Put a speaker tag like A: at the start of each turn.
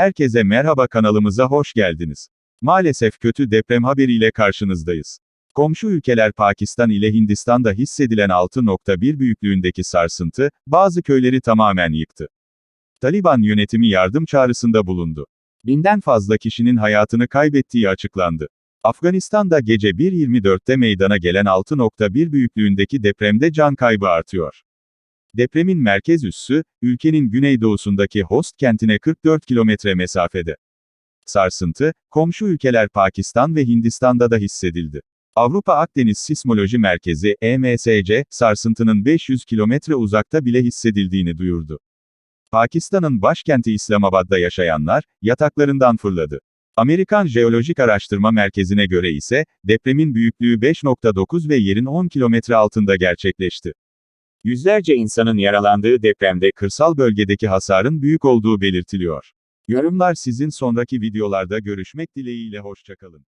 A: Herkese merhaba kanalımıza hoş geldiniz. Maalesef kötü deprem haberiyle karşınızdayız. Komşu ülkeler Pakistan ile Hindistan'da hissedilen 6.1 büyüklüğündeki sarsıntı, bazı köyleri tamamen yıktı. Taliban yönetimi yardım çağrısında bulundu. Binden fazla kişinin hayatını kaybettiği açıklandı. Afganistan'da gece 1.24'te meydana gelen 6.1 büyüklüğündeki depremde can kaybı artıyor. Depremin merkez üssü, ülkenin güneydoğusundaki Host kentine 44 kilometre mesafede. Sarsıntı, komşu ülkeler Pakistan ve Hindistan'da da hissedildi. Avrupa Akdeniz Sismoloji Merkezi, EMSC, sarsıntının 500 kilometre uzakta bile hissedildiğini duyurdu. Pakistan'ın başkenti İslamabad'da yaşayanlar, yataklarından fırladı. Amerikan Jeolojik Araştırma Merkezi'ne göre ise, depremin büyüklüğü 5.9 ve yerin 10 kilometre altında gerçekleşti. Yüzlerce insanın yaralandığı depremde kırsal bölgedeki hasarın büyük olduğu belirtiliyor. Yorumlar sizin sonraki videolarda görüşmek dileğiyle hoşçakalın.